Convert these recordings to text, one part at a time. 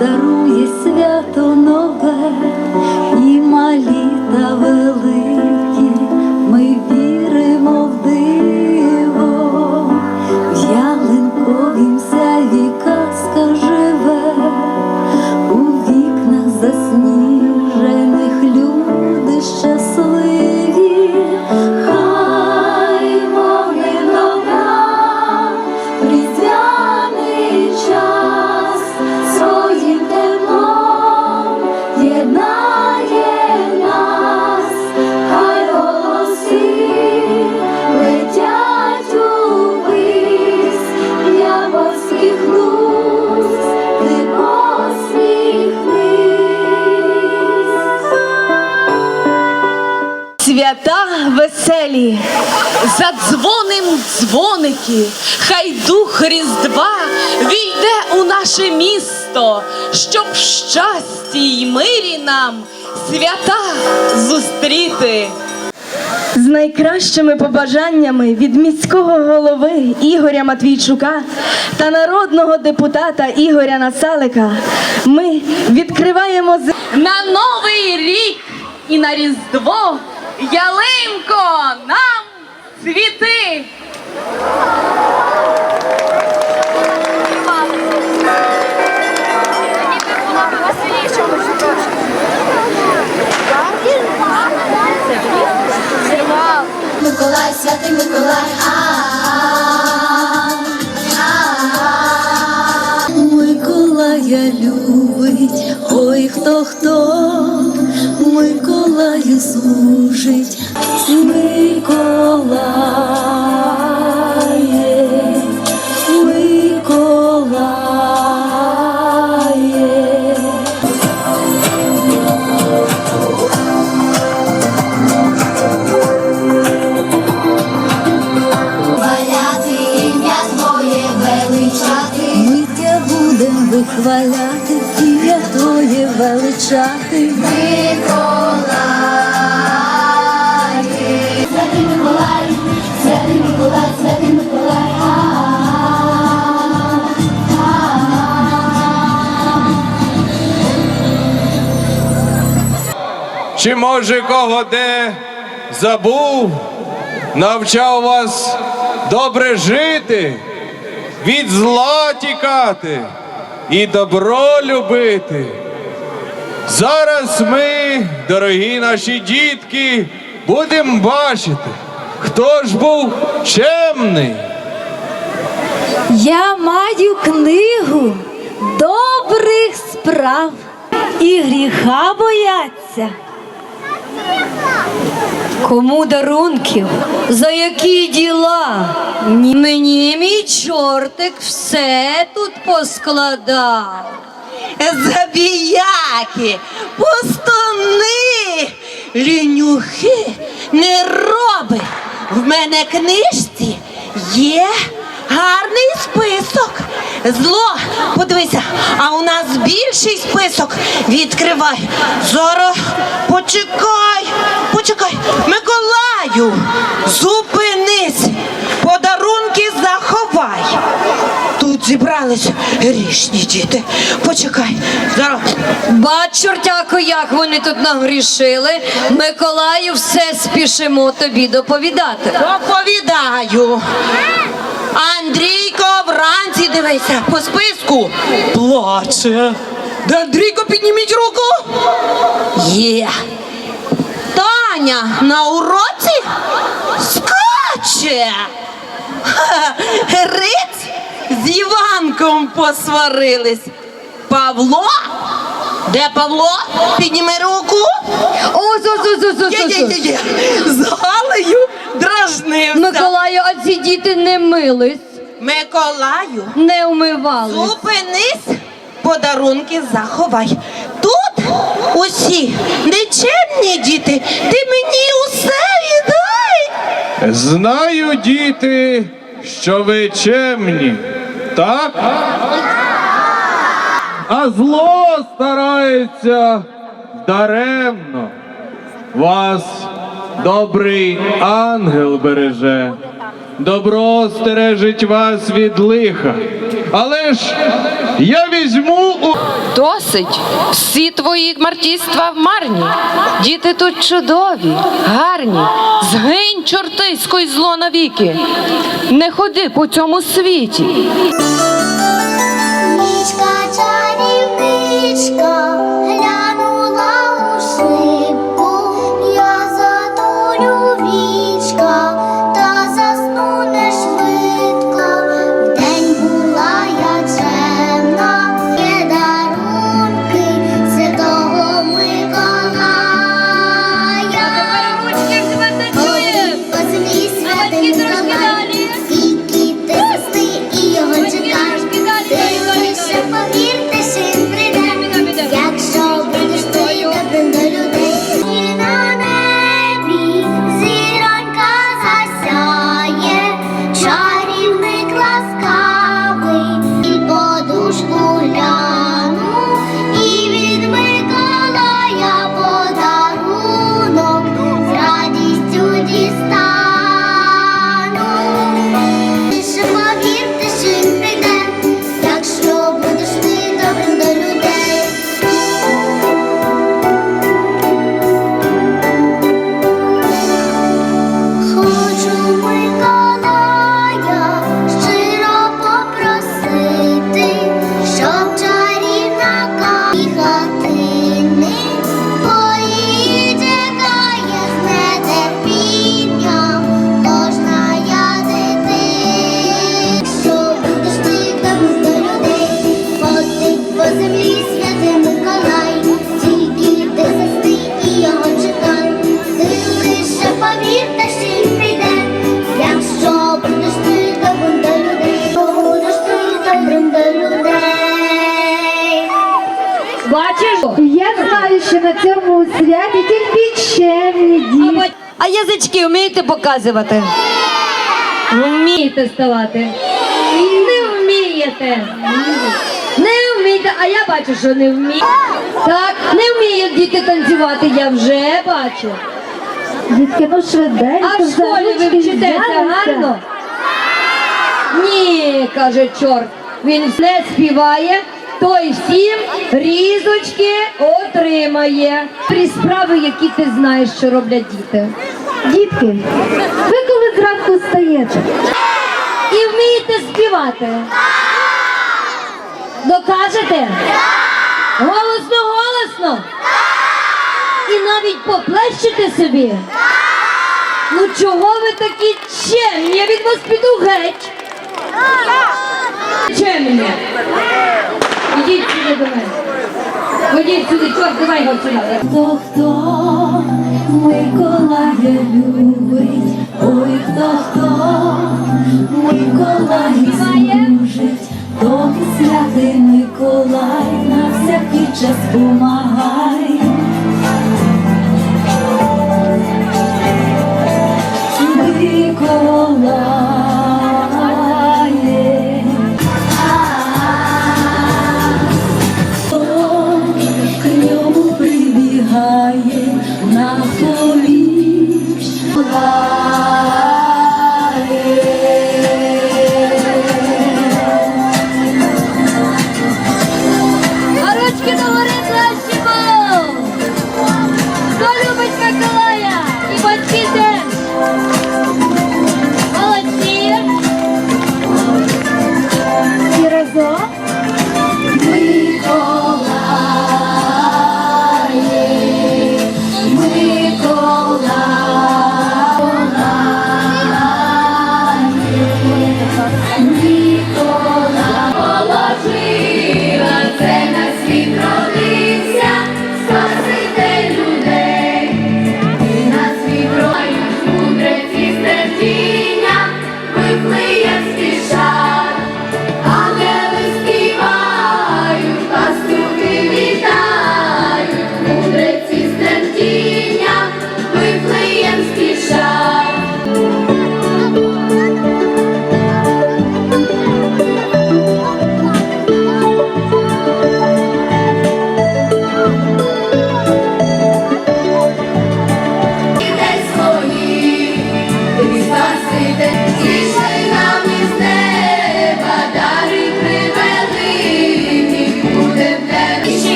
дарує веселі, задзвоним дзвоники, хай дух Різдва війде у наше місто, щоб в щасті й мирі нам свята зустріти. З найкращими побажаннями від міського голови Ігоря Матвійчука та народного депутата Ігоря Насалика ми відкриваємо з... На новий рік і на Різдво ялинко нам цвіти. Миколай, святий Миколай, а Миколая любить, ой хто хто Миколаю служить, Миколає, будем вихваляти, ім'я Твоє величати. Миколай. Святий Миколай, святий Миколай, святий Миколай. Чи може кого де забув, навчав вас добре жити, від зла тікати і добро любити. Зараз ми, дорогі наші дітки, будемо бачити, хто ж був чемний. Я маю книгу добрих справ і гріха бояться. Кому дарунків? За які діла? Ні- Мені мій чортик все тут поскладав. Забіяки, пустуни, лінюхи не роби. В мене книжці є гарний список. Зло, подивися, а у нас більший список. Відкривай. Зараз почекай, почекай. Миколаю, зупинись, подарунки заховай. Тут зібрались грішні діти. Почекай. Зараз. Бач, чортяко, як вони тут нагрішили. Миколаю, все спішимо тобі доповідати. Доповідаю. Андрійко вранці дивися по списку. Плаче. Де Андрійко, підніміть руку. Є. Таня на уроці скаче. Гриць з Іванком посварились. Павло? Де Павло? Підніми руку. Ось, ось, ось, ось, ось, ось. Є-є-є. З Галею дражнився. Миколаю, а ці діти не мились, Миколаю, не вмивали. зупинись, подарунки заховай. Тут усі нечемні діти, ти мені усе віддай. Знаю, діти, що ви чемні, так? А зло старається даремно. Вас добрий ангел береже, добро стережить вас від лиха. Але ж я візьму у. Досить. Всі твої мартійства марні. Діти тут чудові, гарні. Згинь, чортисько й зло навіки. Не ходи по цьому світі. А вмієте показувати? Вмієте ставати? Не вмієте. Не вмієте, а я бачу, що не вмієте. Так, не вміють діти танцювати, я вже бачу. Дітки, ну швиденько. А в школі ви вчитеся гарно? Ні, каже чорт, він не співає, той всім різочки отримає. Три справи, які ти знаєш, що роблять діти. Дітки, ви коли зранку встаєте? І вмієте співати? Докажете? Голосно, голосно. І навіть поплещете собі. Ну чого ви такі чемні? Я від вас піду геть. Чемні. Ідіть сюди до мене. Ходіть сюди, чорт, давай його сюди. Хто хто Миколая любить, ой, хто хто Миколай служить, доки святий Миколай на всякий час помагай.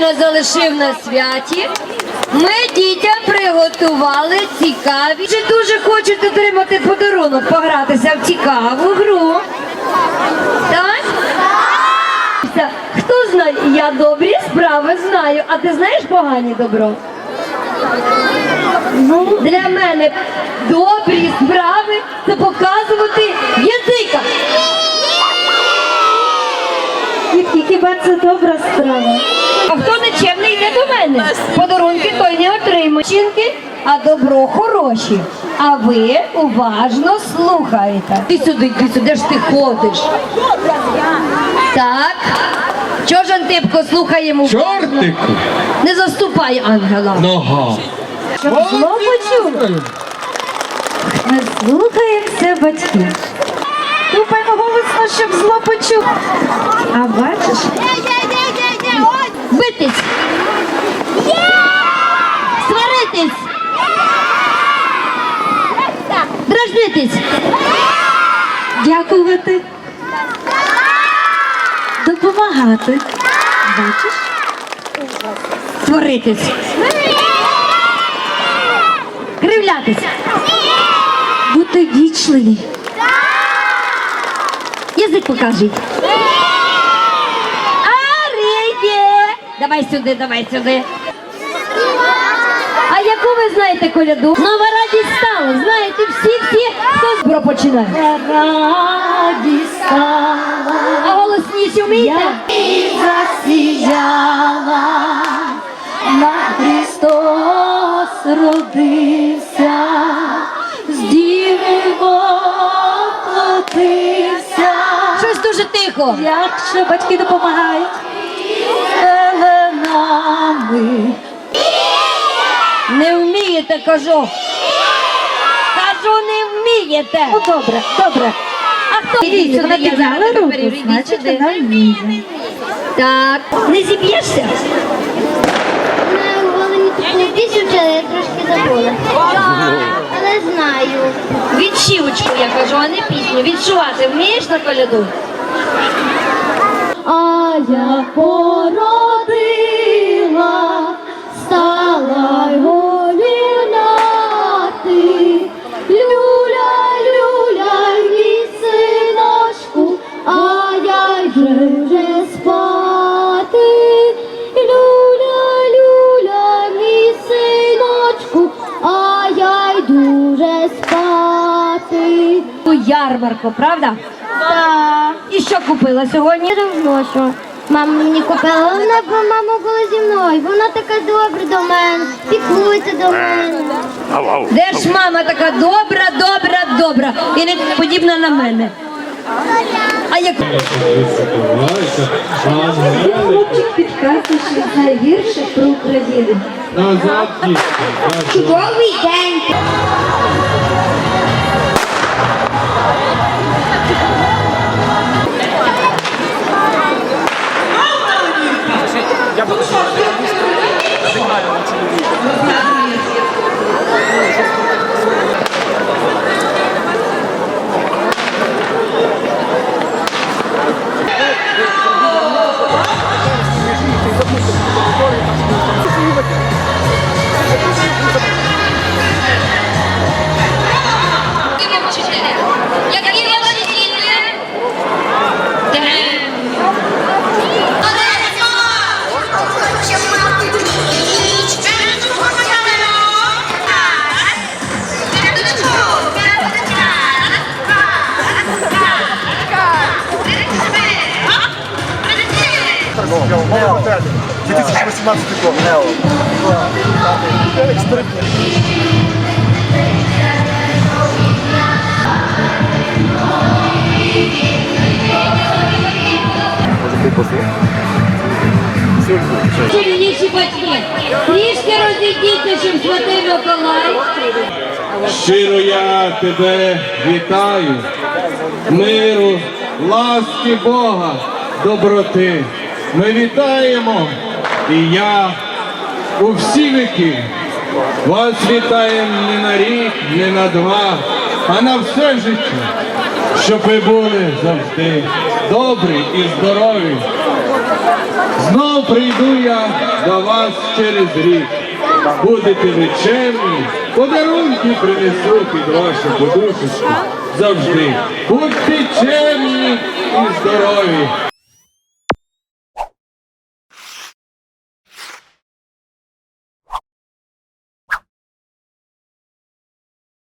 Ти залишив на святі, ми дітям приготували цікаві. Чи дуже хочуть отримати подарунок, погратися в цікаву гру? Так? Хто знає, я добрі справи знаю, а ти знаєш погані добро? Ну, для мене добрі справи це показувати язика. Хіба це добра справа? А хто нечемний мене? Подарунки той не отримує. Чинки, а добро хороші. А ви уважно слухаєте. Ти сюди, ти сюди ж ти ходиш. Так. Чого ж Антипко слухаємо? Чортику! Не заступай ангела. Нога! Щоб зло почув. Ми слухаємося батьків. Тупаємо голосно, щоб зло почув. А бачиш, Битись. Сваритись. Дражнитись. дякувати. Допомагати. Бачиш? Сваритись. Кривлятись. Бути вічливі. Язик покажіть. Аріє! Давай сюди, давай сюди. Яку ви знаєте коляду? Нова радість стала. Знаєте всі, всі, хто збро починає. Радість стала, А голосніше вмієте? і засіяла, на Христос родився, з діви воплотився. Щось дуже тихо. Якщо батьки допомагають, Пеленами Не вмієте, кажу. Кажу, не вмієте. ну добре, добре. А хто Дивіться, вона підняла руку, значить вона вміє. Так, не зіб'єшся? Волині таку я трошки забула. Але знаю. Відчівочку, я кажу, а не пісню. Відчувати вмієш на коляду? А я породила, спати. У ярмарку, правда? Так. І що купила сьогодні? Що. Мама мені купила, вона бо мама була зі мною. Вона така добра до мене, піклується до мене. Де ж мама така добра, добра, добра і не подібна на мене. А як хлопчик підказує, що знає вірші про Україну. Чудовий день. Щоб святий Миколай. Щиро я тебе вітаю, миру, ласки Бога, доброти. Ми вітаємо, і я у всі віки. Вас вітаємо не на рік, не на два, а на все життя, щоб ви були завжди добрі і здорові. Знов прийду я до вас через рік. Будете ви подарунки принесу під вашу подушечку завжди. Будьте чемні і здорові.